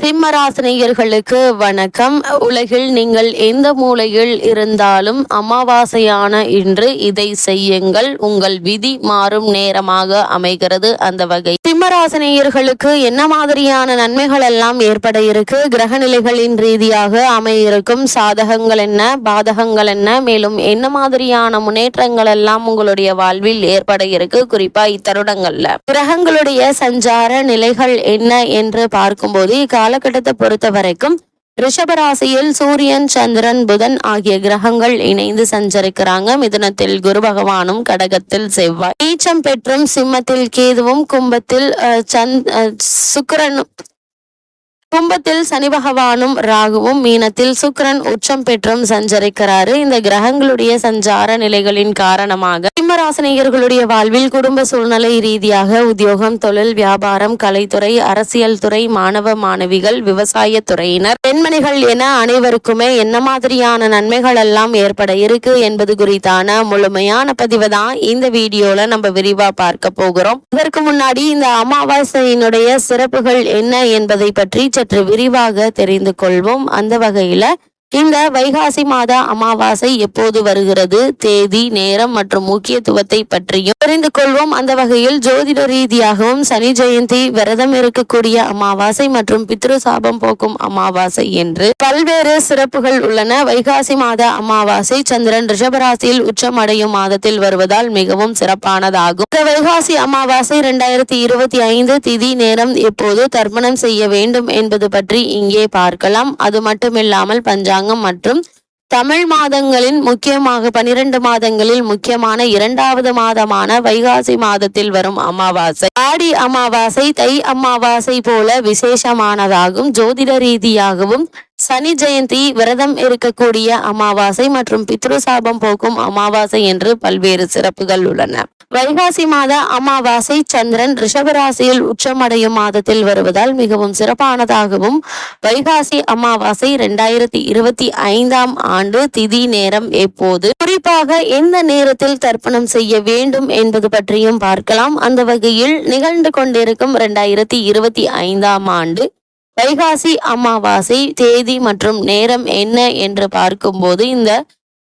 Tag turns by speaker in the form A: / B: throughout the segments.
A: சிம்மராசினியர்களுக்கு வணக்கம். உலகில் நீங்கள் எந்த மூலையில் இருந்தாலும் அமாவாசையான இன்று இதை செய்யுங்கள். உங்கள் விதி மாறும் நேரமாக அமைகிறது. அந்த வகை சிம்மராசினியர்களுக்கு என்ன மாதிரியான நன்மைகள் எல்லாம் ஏற்பட இருக்கு? கிரகநிலைகளின் ரீதியாக அமையிருக்கும் சாதகங்கள் என்ன? பாதகங்கள் என்ன? மேலும் என்ன மாதிரியான முன்னேற்றங்கள் எல்லாம் உங்களுடைய வாழ்வில் ஏற்பட இருக்கு? குறிப்பா இத்தருடங்கள்ல. கிரகங்களுடைய சஞ்சார நிலைகள் என்ன என்று பார்க்கும்போது இக்காலகட்டத்தை பொறுத்த வரைக்கும் ரிஷபராசியில் சூரியன் சந்திரன் புதன் ஆகிய கிரகங்கள் இணைந்து சஞ்சரிக்கிறாங்க. மிதுனத்தில் குரு பகவானும் கடகத்தில் செவ்வாய். நீச்சம் பெற்றும் சிம்மத்தில் கேதுவும் கும்பத்தில் அஹ், சந்த் அஹ், கும்பத்தில் சனி பகவானும் ராகுவும் மீனத்தில் சுக்கரன் உச்சம் பெற்றும் சஞ்சரிக்கிறாரு. இந்த கிரகங்களுடைய சஞ்சார நிலைகளின் காரணமாக சிம்மராசினியர்களுடைய வாழ்வில் குடும்ப சூழ்நிலை ரீதியாக உத்தியோகம் தொழில் வியாபாரம் கலைத்துறை அரசியல் துறை மாணவ மாணவிகள் விவசாய துறையினர் பெண்மணிகள் என அனைவருக்குமே என்ன மாதிரியான நன்மைகள் எல்லாம் ஏற்பட இருக்கு என்பது குறித்தான முழுமையான பதிவு தான் இந்த வீடியோல நம்ம விரிவா பார்க்க போகிறோம். இதற்கு முன்னாடி இந்த அமாவாசையினுடைய சிறப்புகள் என்ன என்பதை பற்றி சற்று விரிவாக தெரிந்து கொள்வோம். அந்த வகையில இந்த வைகாசி மாத அமாவாசை எப்போது வருகிறது? தேதி நேரம் மற்றும் முக்கியத்துவத்தை பற்றியும் தெரிந்து கொள்வோம். அந்த வகையில் ஜோதிட ரீதியாகவும் சனி ஜெயந்தி விரதம் இருக்கக்கூடிய அமாவாசை மற்றும் பித்ரு சாபம் போக்கும் அமாவாசை என்று பல்வேறு சிறப்புகள் உள்ளன. வைகாசி மாத அமாவாசை சந்திரன் ரிஷபராசியில் உச்சம் அடையும் மாதத்தில் வருவதால் மிகவும் சிறப்பானதாகும். இந்த வைகாசி அமாவாசை இரண்டாயிரத்தி இருபத்தி ஐந்து திதி நேரம் எப்போது தர்ப்பணம் செய்ய வேண்டும் என்பது பற்றி இங்கே பார்க்கலாம். அது மட்டுமில்லாமல் பஞ்சாங்கம் மற்றும் தமிழ் மாதங்களின் முக்கியமாக பனிரெண்டு மாதங்களில் முக்கியமான இரண்டாவது மாதமான வைகாசி மாதத்தில் வரும் அமாவாசை. ஆடி அமாவாசை தை அமாவாசை போல விசேஷமானதாகும் ஜோதிட ரீதியாகவும் சனி ஜெயந்தி விரதம் இருக்கக்கூடிய அமாவாசை மற்றும் பித்ரு சாபம் போக்கும் அமாவாசை என்று பல்வேறு சிறப்புகள் உள்ளன. வைகாசி மாத அமாவாசை சந்திரன் ரிஷபராசியில் உச்சமடையும் மாதத்தில் வருவதால் மிகவும் சிறப்பானதாகவும் வைகாசி அமாவாசை இரண்டாயிரத்தி இருபத்தி ஐந்தாம் ஆண்டு திதி நேரம் எப்போது? குறிப்பாக எந்த நேரத்தில் தர்ப்பணம் செய்ய வேண்டும் என்பது பற்றியும் பார்க்கலாம். அந்த வகையில் நிகழ்ந்து கொண்டிருக்கும் இரண்டாயிரத்தி இருபத்தி ஐந்தாம் ஆண்டு வைகாசி அமாவாசை தேதி மற்றும் நேரம் என்ன என்று பார்க்கும்போது இந்த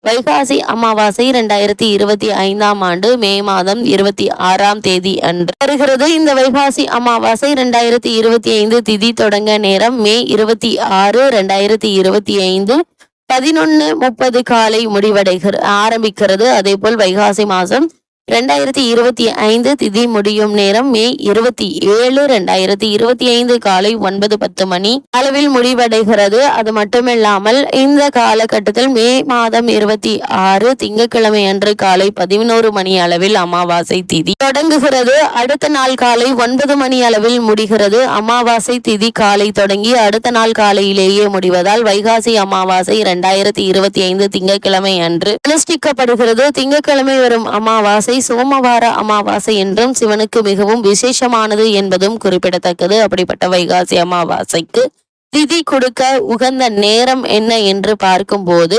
A: வைகாசி அமாவாசை இரண்டாயிரத்தி இருபத்தி ஐந்தாம் ஆண்டு மே மாதம் இருபத்தி ஆறாம் தேதி அன்று வருகிறது. இந்த வைகாசி அமாவாசை இரண்டாயிரத்தி இருபத்தி ஐந்து திதி தொடங்க நேரம் மே இருபத்தி ஆறு இரண்டாயிரத்தி இருபத்தி ஐந்து பதினொன்னு முப்பது காலை முடிவடைகிற ஆரம்பிக்கிறது. அதே போல் வைகாசி மாதம் ரெண்டாயிரத்தி இருபத்தி ஐந்து திதி முடியும் நேரம் மே இருபத்தி ஏழு ரெண்டாயிரத்தி இருபத்தி ஐந்து காலை ஒன்பது பத்து மணி. அளவில் முடிவடைகிறது. அது மட்டுமில்லாமல் இந்த காலகட்டத்தில் மே மாதம் இருபத்தி ஆறு திங்கட்கிழமை அன்று காலை பதினோரு மணி அளவில் அமாவாசை திதி தொடங்குகிறது. அடுத்த நாள் காலை ஒன்பது மணி அளவில் முடிகிறது. அமாவாசை திதி காலை தொடங்கி அடுத்த நாள் காலையிலேயே முடிவதால் வைகாசி அமாவாசை இரண்டாயிரத்தி இருபத்தி ஐந்து திங்கட்கிழமை அன்று அனுஷ்டிக்கப்படுகிறது. திங்கட்கிழமை வரும் அமாவாசை சோமவார அமாவாசை என்றும் சிவனுக்கு மிகவும் விசேஷமானது என்பதும் குறிப்பிடத்தக்கது. அப்படிப்பட்ட வைகாசி அமாவாசைக்கு திதி கொடுக்க உகந்த நேரம் என்ன என்று பார்க்கும்போது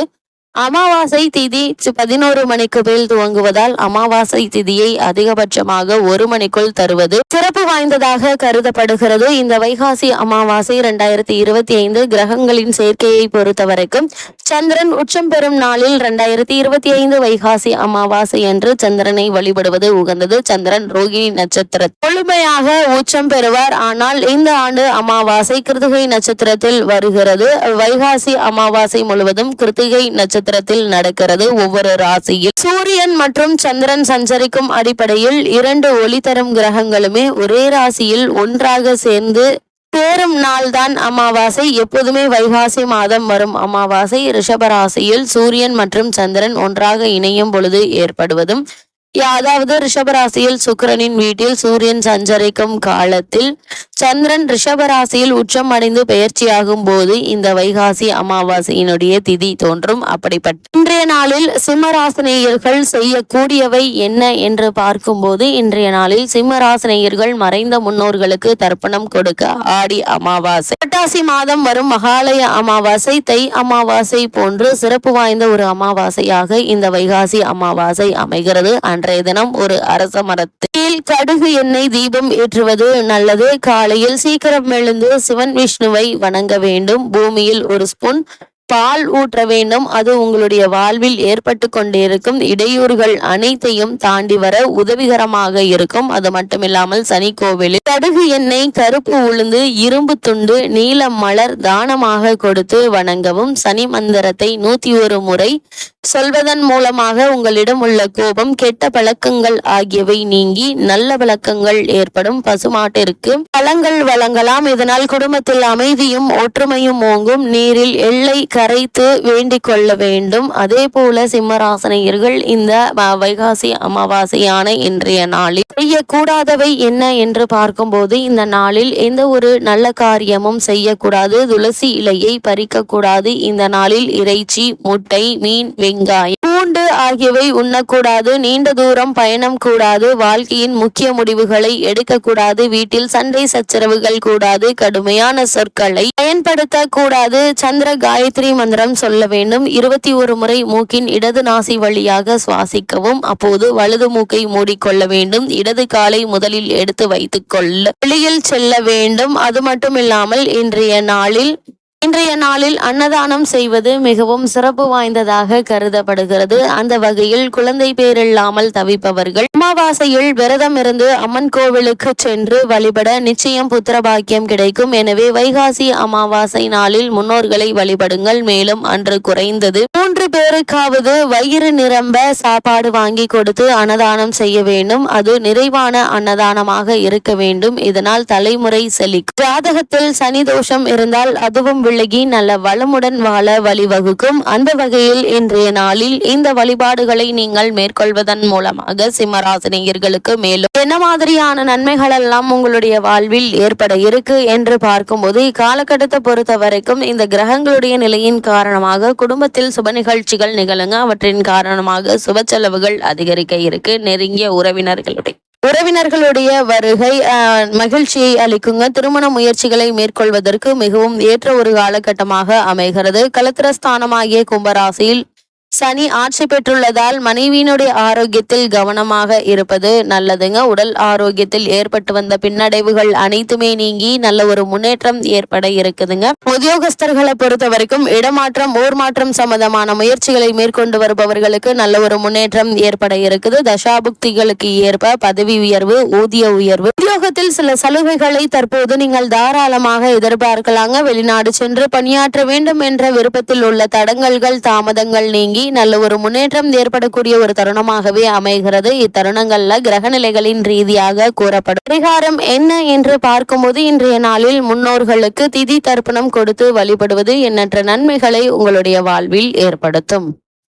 A: அமாவாசை திதி பதினோரு மணிக்கு மேல் துவங்குவதால் அமாவாசை திதியை அதிகபட்சமாக ஒரு மணிக்குள் தருவது சிறப்பு வாய்ந்ததாக கருதப்படுகிறது. இந்த வைகாசி அமாவாசை இரண்டாயிரத்தி இருபத்தி ஐந்து கிரகங்களின் சேர்க்கையை பொறுத்தவரைக்கும் சந்திரன் உச்சம் பெறும் நாளில் இரண்டாயிரத்தி இருபத்தி ஐந்து வைகாசி அமாவாசை என்று சந்திரனை வழிபடுவது உகந்தது. சந்திரன் ரோகிணி நட்சத்திர முழுமையாக உச்சம் பெறுவார். ஆனால் இந்த ஆண்டு அமாவாசை கிருத்திகை நட்சத்திரத்தில் வருகிறது. வைகாசி அமாவாசை முழுவதும் கிருத்திகை நட்சத்திரத்தில் நடக்கிறது ஒவ்வொரு ராசியில். சூரியன் மற்றும் சந்திரன் சஞ்சரிக்கும் அடிப்படையில் இரண்டு ஒளி தரும் கிரகங்களுமே ஒரே ராசியில் ஒன்றாக சேர்ந்து சேரும் நாள்தான் அமாவாசை. எப்போதுமே வைகாசி மாதம் வரும் அமாவாசை. ரிஷபராசியில் சூரியன் மற்றும் சந்திரன் ஒன்றாக இணையும் பொழுது ஏற்படுவதும் அதாவது ரிஷபராசியில் சுக்கிரனின் வீட்டில் சூரியன் சஞ்சரிக்கும் காலத்தில் சந்திரன் ரிஷபராசியில் உச்சம் அடைந்து பெயர்ச்சியாகும் போது இந்த வைகாசி அமாவாசையினுடைய திதி தோன்றும். அப்படிப்பட்ட இன்றைய நாளில் சிம்மராசினியர்கள் செய்யக்கூடியவை என்ன என்று பார்க்கும்போது இன்றைய நாளில் சிம்மராசினியர்கள் மறைந்த முன்னோர்களுக்கு தர்ப்பணம் கொடுக்க ஆடி அமாவாசை. புரட்டாசி மாதம் வரும் மகாலய அமாவாசை தை அமாவாசை போன்று சிறப்பு வாய்ந்த ஒரு அமாவாசையாக இந்த வைகாசி அமாவாசை அமைகிறது. அன்று அன்றைய தினம் ஒரு அரச மரத்தில் கடுகு எண்ணெய் தீபம் ஏற்றுவது நல்லது. காலையில் சீக்கிரம் எழுந்து சிவன் விஷ்ணுவை வணங்க வேண்டும். பூமியில் ஒரு ஸ்பூன் பால் ஊற்ற வேண்டும். அது உங்களுடைய வாழ்வில் ஏற்பட்டு கொண்டிருக்கும். இடையூறுகள் அனைத்தையும் தாண்டி வர உதவிகரமாக இருக்கும். அது மட்டுமில்லாமல் சனி கோவிலில் கடுகு எண்ணெய் கருப்பு உளுந்து இரும்பு துண்டு நீல மலர் தானமாக கொடுத்து வணங்கவும் சனி மந்திரத்தை நூத்தி ஒரு முறை சொல்வதன் மூலமாக உங்களிடம் உள்ள கோபம் கெட்ட பழக்கங்கள் ஆகியவை நீங்கி நல்ல பழக்கங்கள் ஏற்படும் பசுமாட்டிற்கு. பழங்கள் வழங்கலாம். இதனால் குடும்பத்தில் அமைதியும் ஒற்றுமையும் ஓங்கும். நீரில் எல்லை கரைத்து வேண்டிக் கொள்ள வேண்டும். அதே போல சிம்மராசனையர்கள் இந்த வ- வைகாசி அமாவாசையான இன்றைய நாளில் செய்யக்கூடாதவை என்ன என்று பார்க்கும்போது இந்த நாளில் எந்த ஒரு நல்ல காரியமும் செய்யக்கூடாது. துளசி இலையை பறிக்கக்கூடாது. இந்த நாளில் இறைச்சி முட்டை மீன் வெங்காயம் பூண்டு ஆகியவை உண்ணக்கூடாது நீண்ட தூரம் பயணம் கூடாது வாழ்க்கையின் முக்கிய முடிவுகளை எடுக்கக்கூடாது வீட்டில் சண்டை சச்சரவுகள் கூடாது கடுமையான சொற்களை பயன்படுத்த கூடாது சந்திர காயத்ரி மந்திரம் சொல்ல வேண்டும். இருபத்தி ஒரு முறை மூக்கின் இடது நாசி வழியாக சுவாசிக்கவும் அப்போது வலது மூக்கை மூடிக்கொள்ள வேண்டும். இடது காலை முதலில் எடுத்து வைத்துக் கொள்ள வெளியில் செல்ல வேண்டும். அது மட்டுமில்லாமல் இன்றைய நாளில் இன்றைய நாளில் அன்னதானம் செய்வது மிகவும் சிறப்பு வாய்ந்ததாக கருதப்படுகிறது. அந்த வகையில் குழந்தை பேரில்லாமல் தவிப்பவர்கள் அமாவாசையில் விரதம் இருந்து அம்மன் கோவிலுக்கு சென்று வழிபட நிச்சயம் புத்திர பாக்கியம் கிடைக்கும். எனவே வைகாசி அமாவாசை நாளில் முன்னோர்களை வழிபடுங்கள். மேலும் அன்று குறைந்தது மூன்று பேருக்காவது வயிறு நிரம்ப சாப்பாடு வாங்கி கொடுத்து அன்னதானம் செய்ய வேண்டும். அது நிறைவான அன்னதானமாக இருக்க வேண்டும். இதனால் தலைமுறை செழிக்கும். ஜாதகத்தில் சனி தோஷம் இருந்தால் அதுவும் உலகி நல்ல வளமுடன் வாழ வழிவகுக்கும். அந்த வகையில் இன்றைய நாளில் இந்த வழிபாடுகளை நீங்கள் மேற்கொள்வதன் மூலமாக சிம்மராசினியர்களுக்கு மேலும் என்ன மாதிரியான நன்மைகள் எல்லாம் உங்களுடைய வாழ்வில் ஏற்பட இருக்கு என்று பார்க்கும்போது இக்காலகட்டத்தை பொறுத்த வரைக்கும் இந்த கிரகங்களுடைய நிலையின் காரணமாக குடும்பத்தில் சுப நிகழ்ச்சிகள் நிகழுங்க. அவற்றின் காரணமாக சுப செலவுகள் அதிகரிக்க இருக்கு. நெருங்கிய உறவினர்களுடைய உறவினர்களுடைய வருகை மகிழ்ச்சியை அளிக்குங்க. திருமண முயற்சிகளை மேற்கொள்வதற்கு மிகவும் ஏற்ற ஒரு காலகட்டமாக அமைகிறது. கலத்திரஸ்தானமாகிய கும்பராசியில் சனி ஆட்சி பெற்றுள்ளதால் மனைவியினுடைய ஆரோக்கியத்தில் கவனமாக இருப்பது நல்லதுங்க. உடல் ஆரோக்கியத்தில் ஏற்பட்டு வந்த பின்னடைவுகள் அனைத்துமே நீங்கி நல்ல ஒரு முன்னேற்றம் ஏற்பட இருக்குதுங்க. உத்தியோகஸ்தர்களை பொறுத்த வரைக்கும் இடமாற்றம் ஊர் மாற்றம் சம்பந்தமான முயற்சிகளை மேற்கொண்டு வருபவர்களுக்கு நல்ல ஒரு முன்னேற்றம் ஏற்பட இருக்குது. தசாபுக்திகளுக்கு ஏற்ப பதவி உயர்வு ஊதிய உயர்வு. உத்தியோகத்தில் சில சலுகைகளை தற்போது நீங்கள் தாராளமாக எதிர்பார்க்கலாங்க. வெளிநாடு சென்று பணியாற்ற வேண்டும் என்ற விருப்பத்தில் உள்ள தடங்கல்கள் தாமதங்கள் நீங்கி நல்ல ஒரு முன்னேற்றம் ஏற்படக்கூடிய ஒரு தருணமாகவே அமைகிறது. இத்தருணங்கள்ல கிரக நிலைகளின் ரீதியாக கூறப்படும். பரிகாரம் என்ன என்று பார்க்கும்போது இன்றைய நாளில் முன்னோர்களுக்கு திதி தர்ப்பணம் கொடுத்து வழிபடுவது எண்ணற்ற நன்மைகளை உங்களுடைய வாழ்வில் ஏற்படுத்தும்.